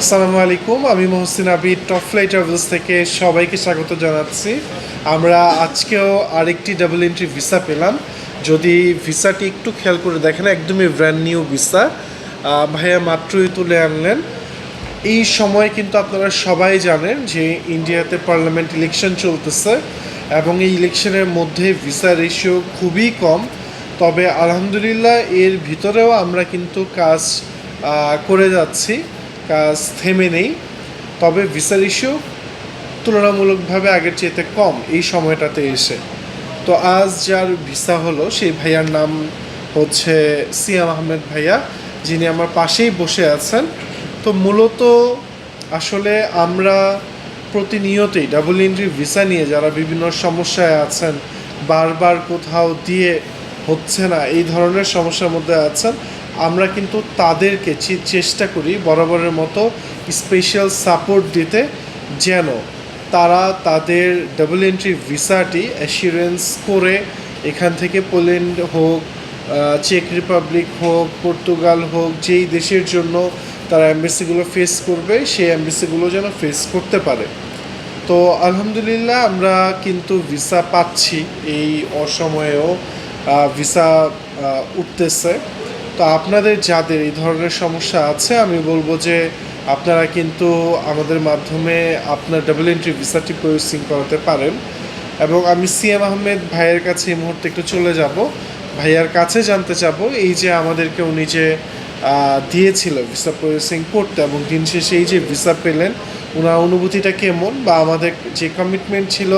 আসসালামু আলাইকুম, আমি Mohsin Abid Top Fly Travels থেকে সবাইকে স্বাগত জানাচ্ছি। আমরা আজকেও আরেকটি ডাবল এন্ট্রি ভিসা পেলাম। যদি ভিসাটি একটু খেয়াল করে দেখেন, একদমই ব্র্যান্ড নিউ ভিসা ভাইয়া মাত্রই তুলে আনলেন। এই সময় কিন্তু আপনারা সবাই জানেন যে ইন্ডিয়াতে পার্লামেন্ট ইলেকশন চলতেছে এবং এই ইলেকশনের মধ্যে ভিসা রেশিও খুবই কম। তবে আলহামদুলিল্লাহ এর ভিতরেও আমরা কিন্তু কাজ করে যাচ্ছি। কাজ থেমে নেই, তবে ভিসা ইস্যু তুলনামূলকভাবে আগের চেয়েতে কম এই সময়টাতে এসে। তো আজ যার ভিসা হলো, সেই ভাইয়ার নাম হচ্ছে সিয়াম আহমেদ ভাইয়া, যিনি আমার পাশেই বসে আছেন। তো মূলত আসলে আমরা প্রতিনিয়তই ডাবল এন্ট্রি ভিসা নিয়ে যারা বিভিন্ন সমস্যায় আছেন, বারবার কোথাও দিয়ে হচ্ছে না, এই ধরনের সমস্যার মধ্যে আছেন আমরা কিন্তু তাদেরকে চেষ্টা করি বরাবরের মতো স্পেশাল সাপোর্ট দিতে, যেন তারা তাদের ডাবল এন্ট্রি ভিসাটি অ্যাসিউরেন্স করে এখান থেকে পোল্যান্ড হোক চেক রিপাবলিক হোক পর্তুগাল হোক, যেই দেশের জন্য তারা অ্যাম্বাসিগুলো ফেস করবে, সেই অ্যাম্বাসিগুলো যেন ফেস করতে পারে। তো আলহামদুলিল্লাহ আমরা কিন্তু ভিসা পাচ্ছি, এই অসময়েও ভিসা উঠতেছে। তো আপনাদের যাদের এই ধরনের সমস্যা আছে, আমি বলব যে আপনারা কিন্তু আমাদের মাধ্যমে আপনার ডাবল এন্ট্রি ভিসাটি প্রসেসিং করাতে পারেন। এবং আমি সিএম আহমেদ ভাইয়ের কাছে এই মুহূর্তে একটু চলে যাব। ভাইয়ার কাছে জানতে চাবো, এই যে আমাদেরকে উনি যে দিয়েছিল ভিসা প্রসেসিং করতে এবং দিন শেষে এই যে ভিসা পেলেন ওনার অনুভূতিটা কেমন বা আমাদের যে কমিটমেন্ট ছিল,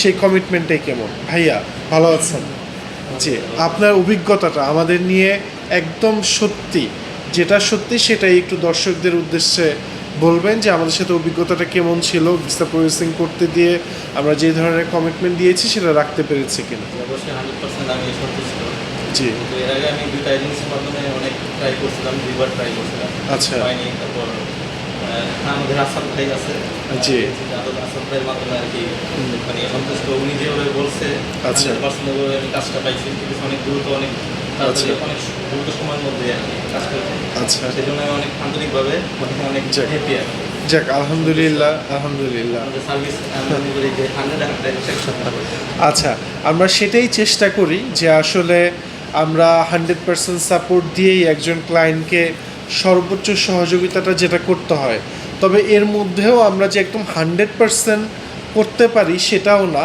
সেই কমিটমেন্টটাই কেমন? ভাইয়া, ভালো আছেন? জি আপনার অভিজ্ঞতাটা আমাদের নিয়ে একদম সত্যি। যেটা সত্যি সেটাই একটু দর্শকদের উদ্দেশ্যে বলবেন যে আমাদের সাথে অভিজ্ঞতাটা কেমন ছিল ভিসা প্রসেসিং করতে দিয়ে আমরা যে ধরনের কমিটমেন্ট দিয়েছি সেটা রাখতে পেরেছি কিনা। জি। এর আগে আমি দুইটা এজেন্সির মাধ্যমে অনেক ট্রাই করছিলাম দুইবার ট্রাই করছিলাম। আচ্ছা। তারপর আমাদের আসাদ ভাই আছে। জি। আসাদ আসাদ ভাইয়ের মাধ্যমে আর কি মানে সন্তুষ্ট। উনি যেভাবে বলছে আচ্ছা। আমি কাজটা পাইছি। অনেক দ্রুত অনেক আচ্ছা। অনেক দ্রুত সময়ের মধ্যে কাজ আচ্ছা। সেই জন্য আমি অনেক আন্তরিকভাবে অনেক যাক। হ্যাপি আর যাক আলহামদুলিল্লাহ আলহামদুলিল্লাহ। মনে আচ্ছা আমরা সেটাই চেষ্টা করি যে আসলে আমরা হান্ড্রেড পার্সেন্ট সাপোর্ট দিয়েই একজন ক্লায়েন্টকে সর্বোচ্চ সহযোগিতাটা যেটা করতে হয়। তবে এর মধ্যেও আমরা যে একদম হান্ড্রেড পার্সেন্ট করতে পারি সেটাও না।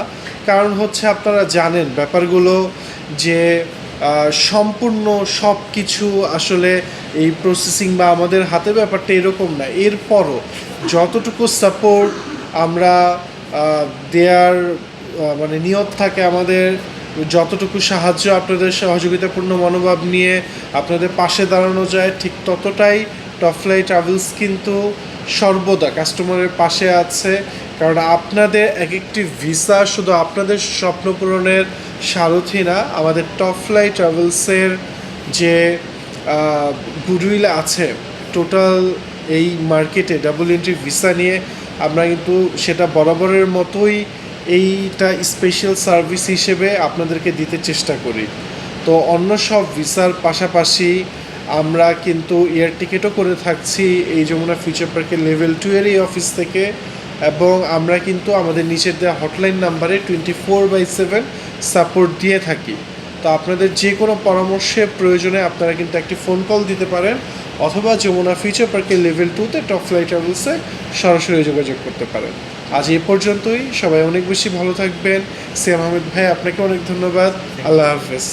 কারণ হচ্ছে আপনারা জানেন ব্যাপারগুলো যে সম্পূর্ণ সব কিছু আসলে এই প্রসেসিং বা আমাদের হাতে ব্যাপারটা এরকম না। এরপরও যতটুকু সাপোর্ট আমরা দেয়ার মানে নিয়ত থাকে আমাদের যতটুকু সাহায্য আপনাদের সহযোগিতাপূর্ণ মনোভাব নিয়ে আপনাদের পাশে দাঁড়ানো যায়, ঠিক ততটাই টপফ্লাই ট্রাভেলস কিন্তু সর্বদা কাস্টমারের পাশে আছে। কারণ আপনাদের এক একটি ভিসা শুধু আপনাদের স্বপ্ন পূরণের সারথি না, আমাদের টপফ্লাই ট্রাভেলসের যে গুডউইল আছে টোটাল এই মার্কেটে ডাবল এন্ট্রি ভিসা নিয়ে, আমরা কিন্তু সেটা বরাবরের মতোই এইটা স্পেশাল সার্ভিস হিসেবে আপনাদেরকে দিতে চেষ্টা করি। তো অন্য সব ভিসার পাশাপাশি আমরা কিন্তু এয়ার টিকিটও করে থাকছি এই যমুনা ফিউচার পার্কের লেভেল টু এর এই অফিস থেকে এবং আমরা কিন্তু আমাদের নিচের দেওয়া হটলাইন নাম্বারে twenty four by seven support দিয়ে থাকি। তো আপনাদের যে কোনো পরামর্শের প্রয়োজনে আপনারা কিন্তু একটি ফোন কল দিতে পারেন অথবা যমুনা ফিউচার পার্কের লেভেল টুতে টপ ফ্লাই ট্রাভেলসে সরাসরি যোগাযোগ করতে পারেন। আজ এ পর্যন্তই। সবাই অনেক বেশি ভালো থাকবেন। সিয়াম আহমেদ ভাই, আপনাকে অনেক ধন্যবাদ। আল্লাহ হাফেজ।